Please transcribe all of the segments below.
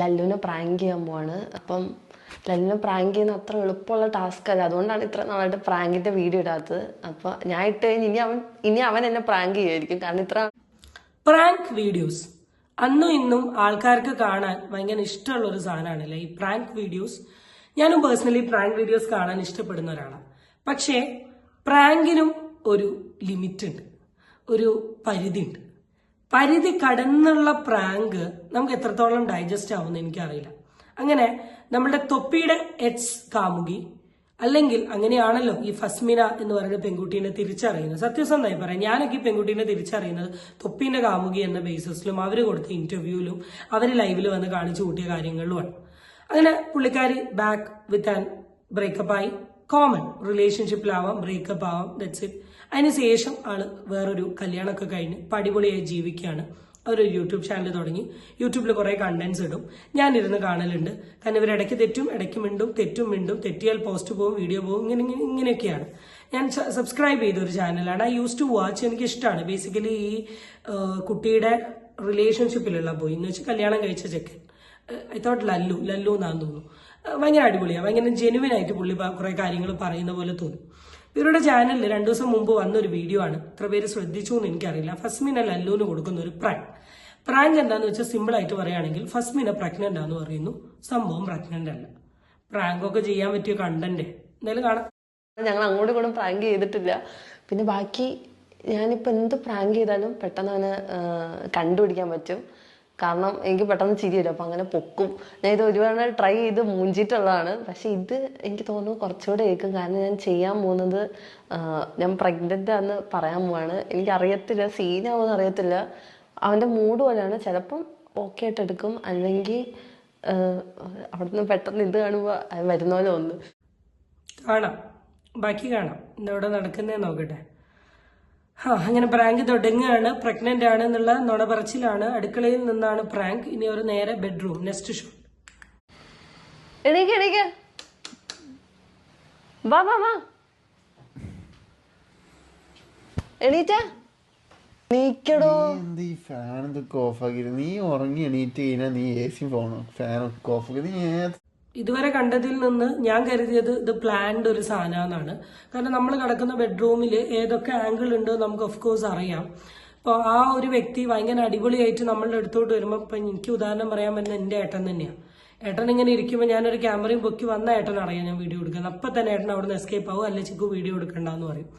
ലല്ലുവിനെ prank ചെയ്യാൻ പോവാണ് അപ്പം ലല്ലുവിനെ പ്രാങ്ക് ചെയ്യുന്ന അത്ര എളുപ്പമുള്ള ടാസ്ക് അല്ല. അതുകൊണ്ടാണ് ഇത്ര നാളായിട്ട് പ്രാങ്കിന്റെ വീഡിയോ ഇടാത്തത്. അപ്പൊ ഞാൻ ഇട്ട് കഴിഞ്ഞ് ഇനി അവൻ ഇനി അവൻ എന്നെ പ്രാങ്ക് ചെയ്യുമായിരിക്കും കാരണം ഇത്ര പ്രാങ്ക് വീഡിയോസ് അന്നും ഇന്നും ആൾക്കാർക്ക് കാണാൻ ഭയങ്കര ഇഷ്ടമുള്ള ഒരു സാധനമാണല്ലേ ഈ പ്രാങ്ക് വീഡിയോസ് ഞാനും പേഴ്സണലി പ്രാങ്ക് വീഡിയോസ് കാണാൻ ഇഷ്ടപ്പെടുന്ന ഒരാളാണ് പക്ഷേ പ്രാങ്കിനും ഒരു ലിമിറ്റ് ഉണ്ട്. ഒരു പരിധി ഉണ്ട് പരിധി കടന്നുള്ള പ്രാങ്ക് നമുക്ക് എത്രത്തോളം ഡൈജസ്റ്റ് ആവുമെന്ന് എനിക്കറിയില്ല. അങ്ങനെ നമ്മുടെ തൊപ്പിയുടെ എച്ച് കാമുകി അല്ലെങ്കിൽ അങ്ങനെയാണല്ലോ ഈ ഫസ്മിന എന്ന് പറയുന്ന പെൺകുട്ടീനെ തിരിച്ചറിയുന്നത്. സത്യസന്ധമായി പറയാം ഞാനൊക്കെ ഈ പെൺകുട്ടീനെ തിരിച്ചറിയുന്നത് തൊപ്പീന്റെ കാമുകി എന്ന ബേസിസിലും അവർ കൊടുത്ത ഇന്റർവ്യൂവിലും അവർ ലൈവിൽ വന്ന് കാണിച്ചു കൂട്ടിയ കാര്യങ്ങളിലുമാണ്. അങ്ങനെ പുള്ളിക്കാരി ബാക്ക് വിത്ത് ആൻ ബ്രേക്കപ്പ് ആയി. കോമൺ റിലേഷൻഷിപ്പിലാവാം ബ്രേക്കപ്പ് ആവാം ദറ്റ്സ് ഇറ്റ് അതിന് ശേഷം ആൾ വേറൊരു കല്യാണമൊക്കെ കഴിഞ്ഞ് പടിപൊളിയായി ജീവിക്കുകയാണ്. അവരൊരു യൂട്യൂബ് ചാനൽ തുടങ്ങി. യൂട്യൂബിൽ കുറെ കണ്ടന്റ്സ് ഇടും. ഞാൻ ഇരുന്ന് കാണലുണ്ട്. കാരണം ഇവർ ഇടയ്ക്ക് തെറ്റും ഇടയ്ക്ക് മിണ്ടും തെറ്റും മിണ്ടും തെറ്റിയാൽ പോസ്റ്റ് പോകും വീഡിയോ പോകും ഇങ്ങനെ ഇങ്ങനെ ഇങ്ങനെയൊക്കെയാണ്. ഞാൻ സബ്സ്ക്രൈബ് ചെയ്ത ഒരു ചാനലാണ് ഐ യൂസ് ടു വാച്ച് എനിക്ക് ഇഷ്ടമാണ് ബേസിക്കലി ഈ കുട്ടിയുടെ റിലേഷൻഷിപ്പിലുള്ള പോയി എന്ന് വെച്ചാൽ കല്യാണം കഴിച്ച ചെക്കൻ. I thought Lallu. ലല്ലു എന്നാന്ന് തോന്നുന്നു. ഭയങ്കര അടിപൊളിയാണ് ഭയങ്കര ജെനുവിൻ ആയിട്ട് പുള്ളി കുറെ കാര്യങ്ങൾ പറയുന്ന പോലെ തോന്നും. ഇവരുടെ ചാനലിൽ രണ്ടു ദിവസം മുമ്പ് വന്ന ഒരു വീഡിയോ ആണ്. ഇത്ര പേര് ശ്രദ്ധിച്ചു എന്ന് എനിക്കറിയില്ല. ഫസ്മിന ലല്ലുവിന് കൊടുക്കുന്ന ഒരു പ്രാങ്ക് പ്രാങ്ക് എന്താന്ന് വെച്ചാൽ സിമ്പിൾ ആയിട്ട് പറയുകയാണെങ്കിൽ ഫസ്മിന പ്രഗ്നന്റ് ആന്ന് പറയുന്നു. സംഭവം പ്രഗ്നന്റ് അല്ല. പ്രാങ്ക് ഒക്കെ ചെയ്യാൻ പറ്റിയ കണ്ടന്റ് എന്തായാലും കാണാം. ഞങ്ങൾ അങ്ങോട്ടും ഇങ്ങോട്ടും പ്രാങ്ക് ചെയ്തിട്ടില്ല. പിന്നെ ബാക്കി ഞാനിപ്പോൾ എന്ത് പ്രാങ്ക് ചെയ്താലും പെട്ടെന്ന് അവനെ കണ്ടുപിടിക്കാൻ പറ്റും. കാരണം എനിക്ക് പെട്ടെന്ന് ചിരി വരും. അപ്പം അങ്ങനെ പൊക്കും. ഞാൻ ഇത് ഒരുപാട് ട്രൈ ചെയ്ത് മൂഞ്ചിട്ടുള്ളതാണ്. പക്ഷെ ഇത് എനിക്ക് തോന്നുന്നു കുറച്ചുകൂടെ ഏൽക്കും കാരണം ഞാൻ ചെയ്യാൻ പോകുന്നത് ഞാൻ പ്രഗ്നന്റ് ആണെന്ന് പറയാൻ പോവാണ്. എനിക്ക് അറിയത്തില്ല സീനാവുമെന്ന് അറിയത്തില്ല. അവന്റെ മൂഡ് പോലെയാണ്. ചിലപ്പം ഓക്കെ ആയിട്ട് എടുക്കും. അല്ലെങ്കിൽ അവിടെ നിന്ന് പെട്ടെന്ന് ഇത് കാണുമ്പോൾ വരുന്ന പോലെ ഒന്ന് കാണാം. ബാക്കി കാണാം. ഇതവിടെ നടക്കുന്നേ നോക്കട്ടെ. ആ അങ്ങനെ പ്രാങ്ക് തുടങ്ങുകയാണ്. പ്രഗ്നന്റ് ആണ് എന്നുള്ള നുണ പറച്ചിലാണ് അടുക്കളയിൽ നിന്നാണ് പ്രാങ്ക്. ഇനി ഒരു നേരെ ബെഡ്റൂം. നെക്സ്റ്റ് ഷോ എണീക്ക് എണീക്ക്. വാ വാ വാ. എണീറ്റ? നീക്കടോ. നീ ഈ ഫാൻ ഇതൊക്കെ ഓഫാക്കിയിട്ട് നീ ഉറങ്ങി എണീറ്റ് കഴിഞ്ഞാൽ നീ എ സി ഫോണോ ഫാനൊക്കെ ആക്കി. നീ ഇതുവരെ കണ്ടതിൽ നിന്ന് ഞാൻ കരുതിയത് ഇത് പ്ലാൻഡ് ഒരു സാധനമാണ് കാരണം നമ്മൾ കിടക്കുന്ന ബെഡ്റൂമിൽ ഏതൊക്കെ ആംഗിൾ ഉണ്ട് നമുക്ക് ഓഫ് കോഴ്സ് അറിയാം. അപ്പോൾ ആ ഒരു വ്യക്തി ഭയങ്കര അടിപൊളിയായിട്ട് നമ്മളുടെ അടുത്തോട്ട് വരുമ്പോൾ ഇപ്പം എനിക്ക് ഉദാഹരണം പറയാൻ പറ്റുന്ന എന്റെ ഏട്ടൻ തന്നെയാണ് ഏട്ടൻ ഇങ്ങനെ ഇരിക്കുമ്പോൾ ഞാനൊരു ക്യാമറയും പൊക്കി വന്ന ഏട്ടൻ അറിയാം ഞാൻ വീഡിയോ എടുക്കുന്നത്. അപ്പം തന്നെ ഏട്ടൻ അവിടെ നിന്ന് എസ്കേപ്പ് ആവും അല്ലെങ്കിൽ വീഡിയോ എടുക്കണ്ടെന്ന് പറയും.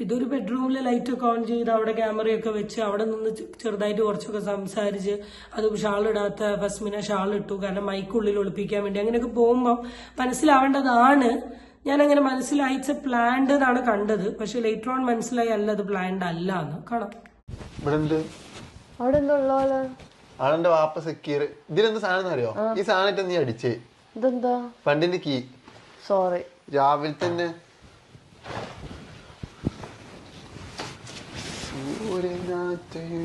ഇതൊരു ബെഡ്റൂമിൽ ലൈറ്റ് ഒക്കെ ഓൺ ചെയ്ത് അവിടെ ക്യാമറയൊക്കെ വെച്ച് അവിടെ നിന്ന് ചെറുതായിട്ട് കുറച്ചൊക്കെ സംസാരിച്ച് അത് ഷാൾ ഇടാത്ത ഫസ്മിനെ ഷാൾ ഇട്ടു കാരണം മൈക്കുള്ളിൽ ഒളിപ്പിക്കാൻ വേണ്ടി. അങ്ങനെയൊക്കെ പോകുമ്പോൾ മനസ്സിലാവേണ്ടതാണ്. ഞാൻ അങ്ങനെ മനസ്സിലായി. ഇറ്റ്സ് എ പ്ലാൻഡ് എന്നാണ് കണ്ടത്. പക്ഷെ ലേറ്റർ ഓൺ മനസ്സിലായി അല്ല അത് പ്ലാൻഡ് അല്ല എന്ന്. കാണാം. ആളെന്റെ വാപ്പ സെക്യൂർ ഇതിലെന്ത് സാധനം അറിയോ? ഈ സാധനം നീ അടിച്ചേ. ഇതെന്താ? പണ്ടിന്റെ കീ സോറി രാവിലെ തന്നെ സൂര്യനാറ്റയിൽ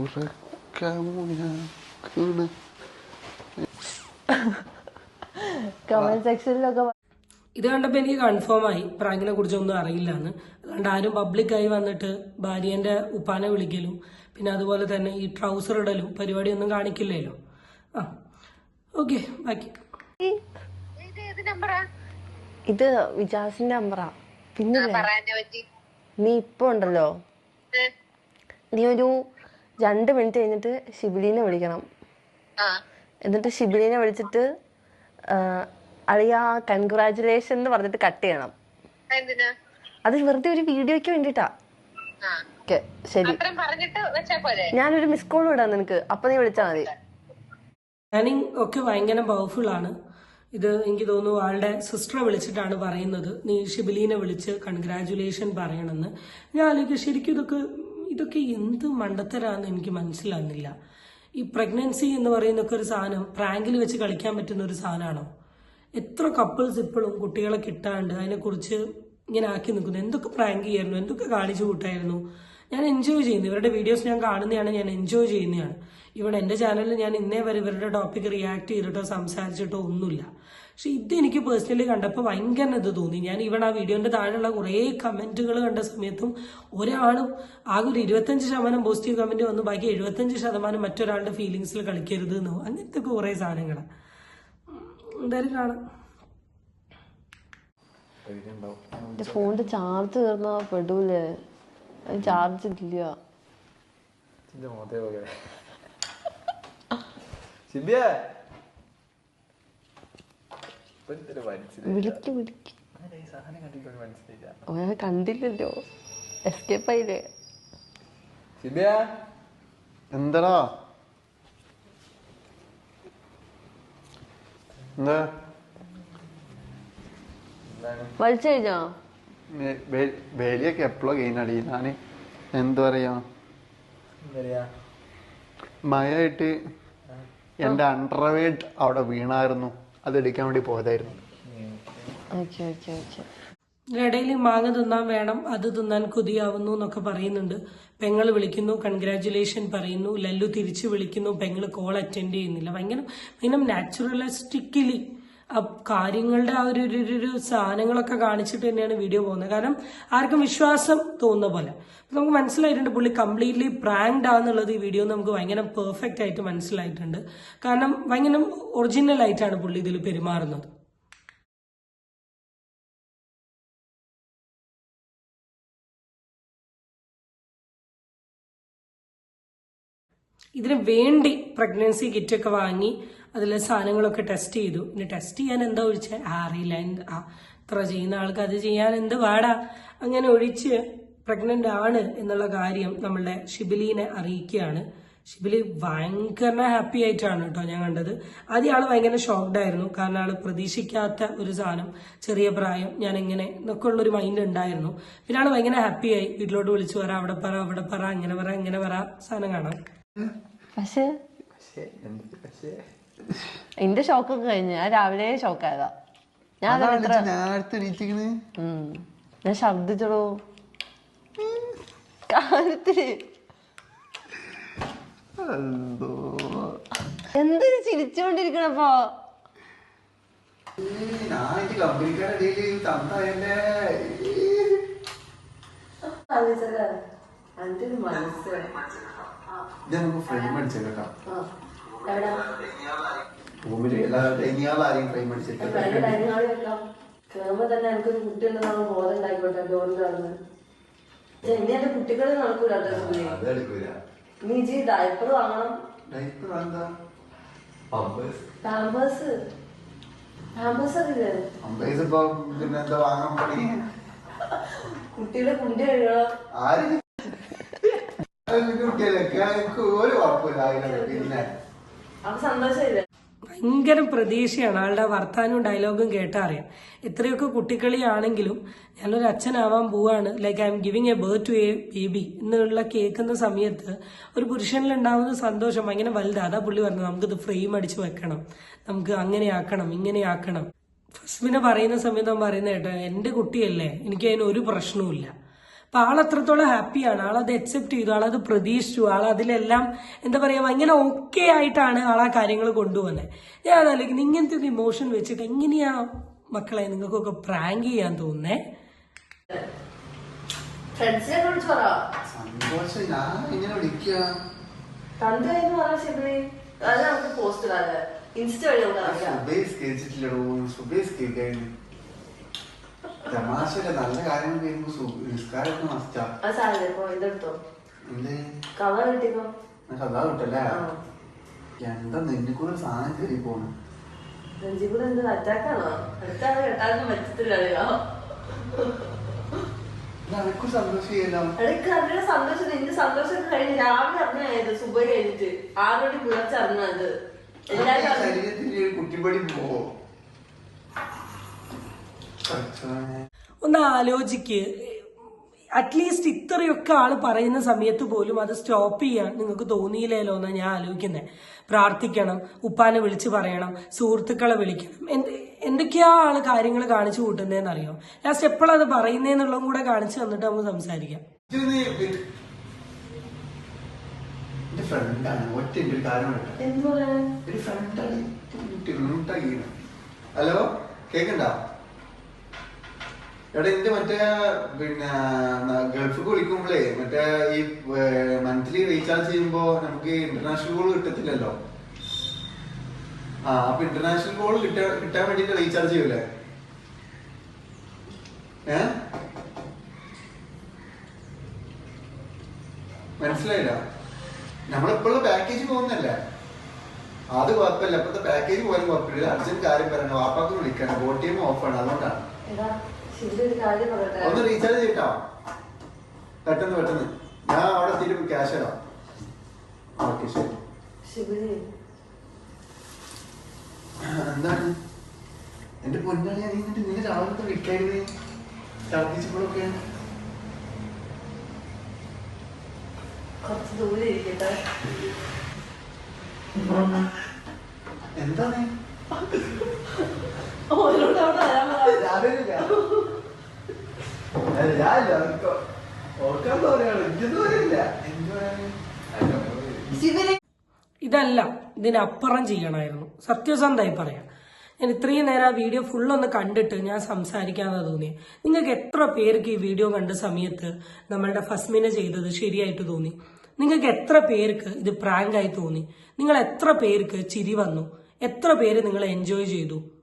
ഉറക്കമുണ കമന്റ് സെക്ഷനിലൊക്കെ ഇത് കണ്ടപ്പോൾ എനിക്ക് കൺഫേം ആയി. പ്രാങ്കിനെ കുറിച്ചൊന്നും അറിയില്ല എന്ന് അതുകൊണ്ട് ആരും പബ്ലിക്കായി വന്നിട്ട് ഭാര്യേന്റെ ഉപ്പാനെ വിളിക്കലും പിന്നെ അതുപോലെ തന്നെ ഈ ട്രൗസർ ഇടലും പരിപാടി ഒന്നും കാണിക്കില്ലല്ലോ. ആ ഓക്കെ ബാക്കി ഇത് വിജാസിന്റെ നമ്പറാ പിന്നെ നീ ഇപ്പൊ ഉണ്ടല്ലോ? നീ ഒരു രണ്ട് മിനിറ്റ് കഴിഞ്ഞിട്ട് ശിബിലീനെ വിളിക്കണം. എന്നിട്ട് ശിബിലീനെ വിളിച്ചിട്ട് അളിയാ കൺഗ്രാചുലേഷൻ എന്ന് പറഞ്ഞിട്ട് കട്ട് ചെയ്യണം. അത് വെറുതെ ഒരു വീഡിയോയ്ക്ക് വേണ്ടിട്ടാ. ഓക്കെ ശരി. ഞാനൊരു മിസ് കോൾ വിടാം നിനക്ക്. അപ്പൊ നീ വിളിച്ചാ മതി. പ്ലാനിങ് ഒക്കെ ഭയങ്കര പവർഫുൾ ആണ്. ഇത് എനിക്ക് തോന്നുന്നു ആളുടെ സിസ്റ്ററെ വിളിച്ചിട്ടാണ് പറയുന്നത്. നീ ഷിബിലീനെ വിളിച്ച് കൺഗ്രാചുലേഷൻ പറയണമെന്ന്. ഞാൻ ആലോചിക്കുക ശരിക്കും ഇതൊക്കെ ഇതൊക്കെ എന്ത് മണ്ടത്തരാന്ന് എനിക്ക് മനസ്സിലാകുന്നില്ല ഈ പ്രഗ്നൻസി എന്ന് പറയുന്നൊക്കെ ഒരു സാധനം പ്രാങ്കിൽ വെച്ച് കളിക്കാൻ പറ്റുന്ന ഒരു സാധനമാണോ എത്ര കപ്പിൾസ് ഇപ്പോഴും കുട്ടികളെ കിട്ടാണ്ട് അതിനെക്കുറിച്ച് ഇങ്ങനെ ആക്കി നിൽക്കുന്നു. എന്തൊക്കെ പ്രാങ്ക് ചെയ്യായിരുന്നു? എന്തൊക്കെ കാണിച്ചു കൂട്ടായിരുന്നു? ഞാൻ എൻജോയ് ചെയ്യുന്നു. ഇവരുടെ വീഡിയോസ് ഞാൻ കാണുന്നതാണ് ഞാൻ എൻജോയ് ചെയ്യുന്നതാണ്. ഇവിടെ എന്റെ ചാനലിൽ ഞാൻ ഇന്നേ വരെ ഇവരുടെ ടോപ്പിക് റിയാക്ട് ചെയ്തിട്ടോ സംസാരിച്ചിട്ടോ ഒന്നുമില്ല. പക്ഷെ ഇത് എനിക്ക് പേഴ്സണലി കണ്ടപ്പോൾ ഭയങ്കര ഇത് തോന്നി. ഞാൻ ഇവിടെ ആ വീഡിയോന്റെ താഴെയുള്ള കുറേ കമന്റുകൾ കണ്ട സമയത്തും ഒരാളും ആകെ ഒരു ഇരുപത്തഞ്ച് ശതമാനം പോസിറ്റീവ് കമന്റ് വന്നു. ബാക്കി എഴുപത്തഞ്ച് ശതമാനം മറ്റൊരാളുടെ ഫീലിങ്സിൽ കളിക്കരുത് എന്നോ അങ്ങനത്തെ ഒക്കെ കുറേ സാധനങ്ങളാണ് എന്തായാലും കാണാം. എന്റെ ഫോണിന്റെ ചാർജ് തീർന്നാ പെടൂലേ. ചാർജ് ഇല്ല. വിളിക്ക് വിളിക്ക്. ഞാൻ കണ്ടില്ലല്ലോ. എസ്കേപ്പ് ആയില്ലേ? ശിബിയ എന്തടാ? എന്താ? വലിച്ചു കഴിഞ്ഞോ? വേലിയൊക്കെ എപ്പോഴോ കഴിഞ്ഞടി ഞാൻ എന്തു പറയാ? മഴയായിട്ട് എന്റെ അണ്ടർവേഡ് അവിടെ വീണായിരുന്നു. അത് എടുക്കാൻ വേണ്ടി പോയതായിരുന്നു. Okay okay okay. ഇടയിൽ മാങ്ങ തിന്നാൻ വേണം അത് തിന്നാൻ കൊതിയാവുന്നു എന്നൊക്കെ പറയുന്നുണ്ട്. പെങ്ങൾ വിളിക്കുന്നു കൺഗ്രാറ്റുലേഷൻ പറയുന്നു. ലല്ലു തിരിച്ചു വിളിക്കുന്നു പെങ്ങൾ കോൾ അറ്റൻഡ് ചെയ്യുന്നില്ല. ഭയങ്കര ഭയങ്കര നാച്ചുറലിസ്റ്റിക്കലി കാര്യങ്ങളുടെ ആ ഒരു ഒരു- സാധനങ്ങളൊക്കെ കാണിച്ചിട്ട് തന്നെയാണ് വീഡിയോ പോകുന്നത്. കാരണം ആർക്കും വിശ്വാസം തോന്നുന്ന പോലെ. നമുക്ക് മനസ്സിലായിട്ടുണ്ട് പുള്ളി കംപ്ലീറ്റ്ലി പ്രാങ്ക്ഡ് ആണെന്നുള്ളത് ഈ വീഡിയോ നമുക്ക് ഭയങ്കര പെർഫെക്റ്റ് ആയിട്ട് മനസ്സിലായിട്ടുണ്ട്. കാരണം ഭയങ്കര ഒറിജിനൽ ആയിട്ടാണ് പുള്ളി ഇതിൽ പെരുമാറുന്നത്. ഇതിന് വേണ്ടി പ്രഗ്നൻസി കിറ്റൊക്കെ വാങ്ങി അതിലെ സാധനങ്ങളൊക്കെ ടെസ്റ്റ് ചെയ്തു. പിന്നെ ടെസ്റ്റ് ചെയ്യാൻ എന്താ ഒഴിച്ചാൽ അറിയില്ല. എന്ത് ആ ഇത്ര ചെയ്യുന്ന ആൾക്ക് അത് ചെയ്യാൻ എന്ത് പാടാ? അങ്ങനെ ഒഴിച്ച് പ്രഗ്നന്റ് ആണ് എന്നുള്ള കാര്യം നമ്മളുടെ ഷിബിലിനെ അറിയിക്കുകയാണ്. ഷിബിലി ഭയങ്കര ഹാപ്പി ആയിട്ടാണ് കേട്ടോ ഞാൻ കണ്ടത്. ആദ്യം ആൾ ഭയങ്കര ഷോക്ക്ഡ് ആയിരുന്നു. കാരണം ആൾ പ്രതീക്ഷിക്കാത്ത ഒരു സാധനം ചെറിയ പ്രായം ഞാൻ എങ്ങനെ എന്നൊക്കെ ഉള്ളൊരു മൈൻഡ് ഉണ്ടായിരുന്നു. പിന്നെ ആൾ ഭയങ്കര ഹാപ്പി ആയി. വീട്ടിലോട്ട് വിളിച്ചു പറ അവിടെ പറ അവിടെ പറ അങ്ങനെ പറ ഇങ്ങനെ പറ സാധനം കാണാം. പക്ഷേ പക്ഷേ എന്റെ ഷോക്കൊക്കെ കഴിഞ്ഞു. ഞാൻ രാവിലെ ഷോക്കായതാ ഞാൻ. ഞാൻ ശബ്ദിച്ചടോ. കാര്യത്തിൽ എന്തോ. എന്തിനു ചിരിച്ചോണ്ടിരിക്കണപ്പോ? ഞാൻ ഫ്രെയിം അടിച്ചിട്ട് കേറുമ്പോ തന്നെ എനിക്കൊരു കുട്ടിയുണ്ടെന്നാണ് ബോധം ഉണ്ടായിക്കോട്ടെ ഡോറിൽ കടന്ന് ഇനി എന്റെ കുട്ടികളെ നടക്കൂല നീ ജി ഡയപ്പർ വാങ്ങണം. ഡയപ്പർ പമ്പേഴ്സ് പാമ്പേഴ്സ് കുട്ടിയുടെ കുണ്ടി കഴുകണം. ആര്? എനിക്ക് ഒരു കുഴപ്പമില്ല പിന്നെ. ഭയങ്കര പ്രതീക്ഷയാണ്. ആളുടെ വർത്താനവും ഡയലോഗും കേട്ടാ അറിയാം എത്രയൊക്കെ കുട്ടിക്കളിയാണെങ്കിലും ഞാനൊരു അച്ഛനാവാൻ പോവാണ്. Like I'm giving a birth to a baby എന്നുള്ള കേൾക്കുന്ന സമയത്ത് ഒരു പുരുഷനിൽ ഉണ്ടാവുന്ന സന്തോഷം ഭയങ്കര വലുതാണ് അതാ പുള്ളി പറഞ്ഞത്. നമുക്കിത് ഫ്രെയിം അടിച്ച് വെക്കണം. നമുക്ക് അങ്ങനെ ആക്കണം ഇങ്ങനെ ആക്കണം. ഫസ്മിനെ പറയുന്ന സമയത്ത് അവൻ പറയുന്ന കേട്ടോ എന്റെ കുട്ടിയല്ലേ എനിക്ക് അതിന് ഒരു പ്രശ്നവുമില്ല. അപ്പൊ അത്രത്തോളം ഹാപ്പിയാണ്. അത് അക്സെപ്റ്റ് ചെയ്തു. ആളത് പ്രതീക്ഷിച്ചു. ആൾ അതിലെല്ലാം എന്താ പറയാ ഭയങ്കര ഓക്കെ ആയിട്ടാണ് ആൾ ആ കാര്യങ്ങൾ കൊണ്ടുവന്നത് ഞാൻ അതല്ലെങ്കിൽ ഇങ്ങനത്തെ ഒരു ഇമോഷൻ വെച്ചിട്ട് എങ്ങനെയാ മക്കളെ നിങ്ങൾക്കൊക്കെ പ്രാങ്ക് ചെയ്യാൻ തോന്നുന്നേ? സന്തോഷം. ഞാൻ തന്റെ ശരി അത് നമുക്ക് പോസ്റ്റ് ഇൻസ്റ്റ വഴി നമുക്ക് അറിയാം. തമാശയുടെ നല്ല കാര്യങ്ങൾ ചെയ്യുമ്പോ നിസ്കാരമൊക്കെ ഇതെടുത്തോ. കവർ കിട്ടിക്കോ അതാ കിട്ടല്ലേ. എന്താ നിന്നെ കൂടെ സാധനം കയറി പോണു? എന്ത് അറ്റാക്കാണോ അടുത്താണ് കേട്ടാലും പറ്റത്തില്ലല്ലോ എനക്കും സന്തോഷം അതിന്റെ സന്തോഷം നിന്റെ കഴിഞ്ഞ് രാവിലെ അറിഞ്ഞത് സുബ കഴിഞ്ഞിട്ട്. ആറ് മണി പുലർച്ചെ അറിഞ്ഞത്. എല്ലാരും കുട്ടിപ്പടി പോവോ. ഒന്ന് ആലോചിക്ക് അറ്റ്ലീസ്റ്റ് ഇത്രയൊക്കെ ആൾ പറയുന്ന സമയത്ത് പോലും അത് സ്റ്റോപ്പ് ചെയ്യാൻ നിങ്ങൾക്ക് തോന്നിയില്ലല്ലോ എന്നാണ് ഞാൻ ആലോചിക്കുന്നത് പ്രാർത്ഥിക്കണം ഉപ്പാനെ വിളിച്ച് പറയണം സുഹൃത്തുക്കളെ വിളിക്കണം. എന്ത് എന്തൊക്കെയാ ആൾ കാര്യങ്ങൾ കാണിച്ചു കൂട്ടുന്നതെന്ന് അറിയോ ലാസ്റ്റ് എപ്പോഴത് പറയുന്നതെന്നുള്ളതും കൂടെ കാണിച്ചു തന്നിട്ട് നമുക്ക് സംസാരിക്കാം. എന്റെ ഫ്രണ്ടാണ് ഒറ്റ ഒരു ഫ്രണ്ടാണ് ഹലോ കേക്കണ്ട എടാ എന്റെ മറ്റേ പിന്നെ ഗൾഫ് വിളിക്കുമ്പോഴേ മറ്റേ ഈ മന്ത്ലി റീചാർജ് ചെയ്യുമ്പോ നമുക്ക് ഇന്റർനാഷണൽ കോൾ കിട്ടത്തില്ലല്ലോ? ആ അപ്പൊ ഇന്റർനാഷണൽ കോൾ കിട്ടാൻ വേണ്ടിട്ട് റീചാർജ് ചെയ്യൂലേ? ഏ? മനസ്സിലായില്ല? നമ്മളിപ്പോഴുള്ള പാക്കേജ് പോകുന്നല്ലേ? അത് കുഴപ്പമില്ല. ഇപ്പോഴത്തെ പാക്കേജ് പോയാലും കുഴപ്പമില്ല. അർജന്റ് കാര്യം പറയണം. വാപ്പാക്ക് വിളിക്കണം ബോട്ടിയും ഓഫാണ് അതുകൊണ്ടാണ്. ഒന്ന് റീചാർജ് ചെയ്യട്ടോ. പെട്ടെന്ന് പെട്ടെന്ന്. ഞാൻ അവിടെ തിരിച്ച് ക്യാഷ് തരാം ഓക്കെ ശരി എന്താണ്? എന്റെ പൊന്നാളിയാ നീ എന്നിട്ട് നിന്നെ രാവിലത്തെ വിൽക്കായിരുന്നു ഛർദിച്ചപ്പോഴൊക്കെ കുറച്ച് ദൂരെ ഇരിക്കട്ടെ. എന്താണ് ഓരോട് അവിടെ വരാൻ പറ. ഓർക്കാൻ എന്ത്? ഇതല്ല ഇതിനപ്പുറം ചെയ്യണമായിരുന്നു. സത്യസന്ധമായി പറയാം. ഞാൻ ഇത്രയും നേരം ആ വീഡിയോ ഫുൾ ഒന്ന് കണ്ടിട്ട് ഞാൻ സംസാരിക്കാതെ തോന്നി നിങ്ങൾക്ക് എത്ര പേർക്ക് ഈ വീഡിയോ കണ്ട സമയത്ത് നമ്മളുടെ ഫസ്മിന ചെയ്തത് ശരിയായിട്ട് തോന്നി? നിങ്ങൾക്ക് എത്ര പേർക്ക് ഇത് പ്രാങ്കായി തോന്നി? നിങ്ങൾ എത്ര പേർക്ക് ചിരി വന്നു? എത്ര പേര് നിങ്ങൾ എൻജോയ് ചെയ്തു?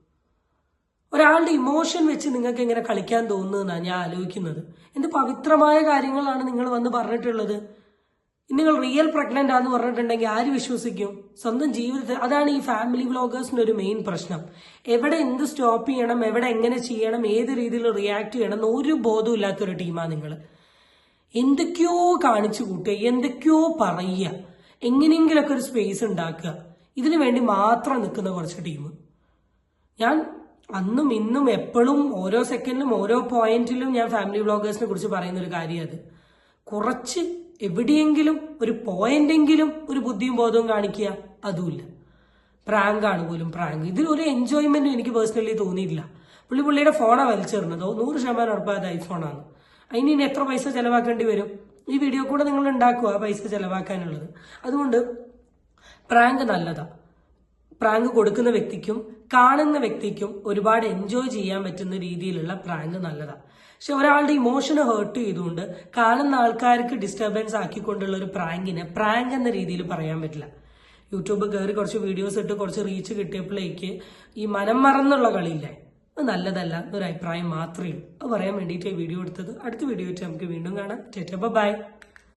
ഒരാളുടെ ഇമോഷൻ വെച്ച് നിങ്ങൾക്ക് എങ്ങനെ കളിക്കാൻ തോന്നുന്നതെന്നാണ് ഞാൻ ആലോചിക്കുന്നത്. എന്ത് പവിത്രമായ കാര്യങ്ങളാണ് നിങ്ങൾ വന്ന് പറഞ്ഞിട്ടുള്ളത്. നിങ്ങൾ റിയൽ പ്രഗ്നന്റ് ആന്ന് പറഞ്ഞിട്ടുണ്ടെങ്കിൽ ആര് വിശ്വസിക്കും? സ്വന്തം ജീവിതത്തിൽ അതാണ് ഈ ഫാമിലി വ്ളോഗേഴ്സിന്റെ ഒരു മെയിൻ പ്രശ്നം. എവിടെ എന്ത് സ്റ്റോപ്പ് ചെയ്യണം എവിടെ എങ്ങനെ ചെയ്യണം ഏത് രീതിയിൽ റിയാക്ട് ചെയ്യണം ഒരു ബോധവും ഇല്ലാത്തൊരു ടീമാണ് നിങ്ങൾ. എന്തൊക്കെയോ കാണിച്ചു കൂട്ടുക എന്തൊക്കെയോ പറയുക എങ്ങനെയെങ്കിലൊക്കെ ഒരു സ്പേസ് ഉണ്ടാക്കുക. ഇതിനു വേണ്ടി മാത്രം നിൽക്കുന്ന കുറച്ച് ടീം ഞാൻ അന്നും ഇന്നും എപ്പോഴും ഓരോ സെക്കൻഡിലും ഓരോ പോയിന്റിലും ഞാൻ ഫാമിലി വ്ളോഗേഴ്സിനെ കുറിച്ച് പറയുന്ന ഒരു കാര്യം അത്. കുറച്ച് എവിടെയെങ്കിലും ഒരു പോയിന്റെങ്കിലും ഒരു ബുദ്ധിയും ബോധവും കാണിക്കുക അതുമില്ല. പ്രാങ്കാണ് പോലും പ്രാങ്ക് ഇതിൽ ഒരു എൻജോയ്മെന്റും എനിക്ക് പേഴ്സണലി തോന്നിയില്ല പുള്ളി പുള്ളിയുടെ ഫോണാണ് വലിച്ചെറിഞ്ഞതോ. നൂറ് ശതമാനം ഉറപ്പായത് ഐഫോണാണ് അതിന് ഇനി എത്ര പൈസ ചെലവാക്കേണ്ടി വരും? ഈ വീഡിയോ കൂടെ നിങ്ങൾ ഉണ്ടാക്കുക പൈസ ചെലവാക്കാനുള്ളത്. അതുകൊണ്ട് പ്രാങ്ക് നല്ലതാ. പ്രാങ്ക് കൊടുക്കുന്ന വ്യക്തിക്കും കാണുന്ന വ്യക്തിക്കും ഒരുപാട് എൻജോയ് ചെയ്യാൻ പറ്റുന്ന രീതിയിലുള്ള പ്രാങ്ക് നല്ലതാണ് പക്ഷെ ഒരാളുടെ ഇമോഷനെ ഹേർട്ട് ചെയ്തുകൊണ്ട് കാണുന്ന ആൾക്കാർക്ക് ഡിസ്റ്റർബൻസ് ആക്കിക്കൊണ്ടുള്ള ഒരു പ്രാങ്കിനെ പ്രാങ്ക് എന്ന രീതിയിൽ പറയാൻ പറ്റില്ല. യൂട്യൂബ് കയറി കുറച്ച് വീഡിയോസ് ഇട്ട് കുറച്ച് റീച്ച് കിട്ടിയപ്പോഴേക്ക് ഈ മനം മറന്നുള്ള കളിയില്ലേ? അത് നല്ലതല്ല എന്നൊരു അഭിപ്രായം മാത്രമേ ഉള്ളൂ. അത് പറയാൻ വേണ്ടിയിട്ട് വീഡിയോ എടുത്തത്. അടുത്ത വീഡിയോ നമുക്ക് വീണ്ടും കാണാം. ചേട്ടാ ബൈ